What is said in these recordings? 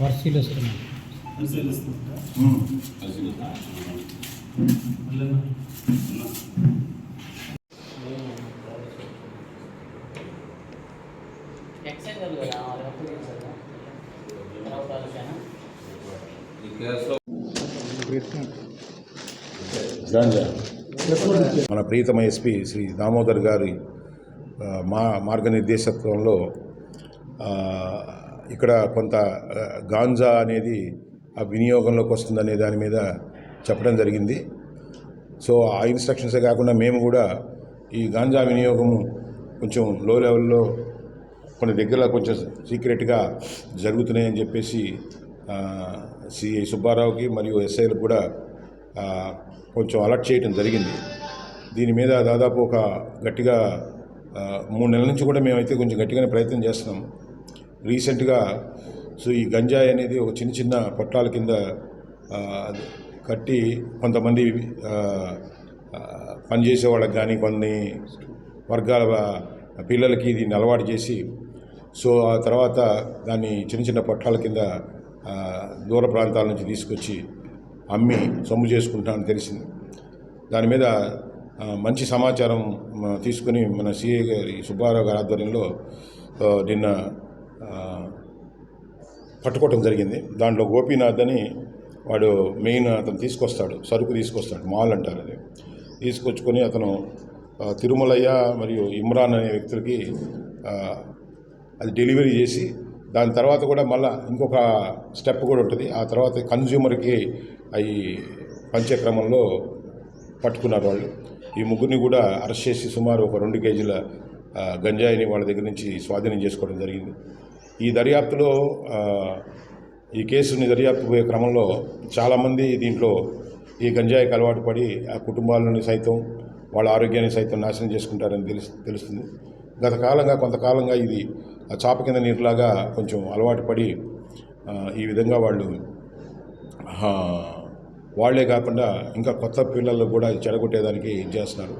పరిశీలిస్తున్నాం. మన ప్రీతమ ఎస్పి శ్రీ దామోదర్ గారి మా మార్గనిర్దేశత్వంలో ఇక్కడ కొంత గాంజా అనేది ఆ వినియోగంలోకి వస్తుందనే దాని మీద చెప్పడం జరిగింది. సో ఆ ఇన్స్ట్రక్షన్సే కాకుండా మేము కూడా ఈ గాంజా వినియోగము కొంచెం లో లెవెల్లో కొన్ని దగ్గర కొంచెం సీక్రెట్గా జరుగుతున్నాయని చెప్పేసి సిఐ సుబ్బారావుకి మరియు ఎస్ఐలకు కూడా కొంచెం అలర్ట్ చేయడం జరిగింది. దీని మీద దాదాపు ఒక గట్టిగా మూడు నెలల నుంచి కూడా మేమైతే కొంచెం గట్టిగానే ప్రయత్నం చేస్తున్నాం. రీసెంట్గా సో ఈ గంజాయి అనేది ఒక చిన్న చిన్న పొట్లాల కింద కట్టి కొంతమంది పనిచేసే వాళ్ళకి కానీ కొన్ని వర్గాల పిల్లలకి దీన్ని అలవాటు చేసి సో ఆ తర్వాత దాన్ని చిన్న చిన్న పొట్లాల కింద దూర ప్రాంతాల నుంచి తీసుకొచ్చి అమ్మి సొమ్ము చేసుకుంటామని తెలిసింది. దాని మీద మంచి సమాచారం తీసుకుని మన సిఏ గారి సుబ్బారావు గారి ఆధ్వర్యంలో నిన్న పట్టుకోవటం జరిగింది. దాంట్లో గోపీనాథ్ అని వాడు మెయిన్ అతను తీసుకొస్తాడు సరుకు తీసుకొస్తాడు మాల్ అంటారు అది. తీసుకొచ్చుకొని అతను తిరుమలయ్య మరియు ఇమ్రాన్ అనే వ్యక్తులకి అది డెలివరీ చేసి దాని తర్వాత కూడా మళ్ళీ ఇంకొక స్టెప్ కూడా ఉంటుంది. ఆ తర్వాత కన్జ్యూమర్కి అవి పంచే క్రమంలో పట్టుకున్నారు వాళ్ళు. ఈ ముగ్గురిని కూడా అరెస్ట్ చేసి సుమారు ఒక రెండు కేజీల గంజాయిని వాళ్ళ దగ్గర నుంచి స్వాధీనం చేసుకోవడం జరిగింది. ఈ దర్యాప్తులో ఈ కేసుని దర్యాప్తు పోయే క్రమంలో చాలామంది దీంట్లో ఈ గంజాయికి అలవాటు పడి ఆ కుటుంబాలను సైతం వాళ్ళ ఆరోగ్యాన్ని సైతం నాశనం చేసుకుంటారని తెలుసు తెలుస్తుంది. గత కాలంగా కొంతకాలంగా ఇది ఆ చాప కింద నీరులాగా కొంచెం అలవాటు పడి ఈ విధంగా వాళ్ళు వాళ్ళే వాళ్ళే కాకుండా ఇంకా కొత్త పిల్లలు కూడా చెడగొట్టేదానికి ఇది చేస్తున్నారు.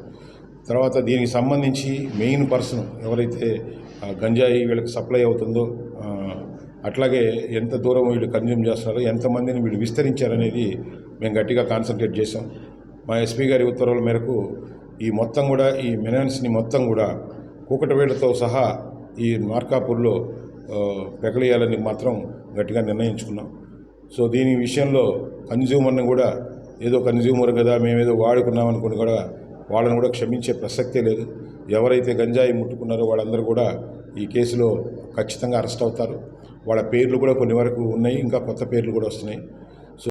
తర్వాత దీనికి సంబంధించి మెయిన్ పర్సన్ ఎవరైతే గంజాయి వీళ్ళకి సప్లై అవుతుందో అట్లాగే ఎంత దూరం వీళ్ళు కన్జ్యూమ్ చేస్తున్నారు ఎంతమందిని వీళ్ళు విస్తరించారనేది మేము గట్టిగా కాన్సన్ట్రేట్ చేసాం మా ఎస్పీ గారి ఉత్తర్వుల మేరకు ఈ మొత్తం కూడా ఈ మెనాన్స్ని మొత్తం కూడా కూకటవేళ్ళతో సహా ఈ మార్కాపూర్లో ఆ, మాత్రం గట్టిగా నిర్ణయించుకున్నాం. సో దీని విషయంలో కన్జ్యూమర్ని కూడా ఏదో కన్జ్యూమర్ కదా మేమేదో వాడుకున్నాం అనుకుని కూడా వాళ్ళని కూడా క్షమించే ప్రసక్తే లేదు. ఎవరైతే గంజాయి ముట్టుకున్నారో వాళ్ళందరూ కూడా ఈ కేసులో ఖచ్చితంగా అరెస్ట్ అవుతారు. వాళ్ళ పేర్లు కూడా కొన్ని వరకు ఉన్నాయి ఇంకా కొత్త పేర్లు కూడా వస్తున్నాయి.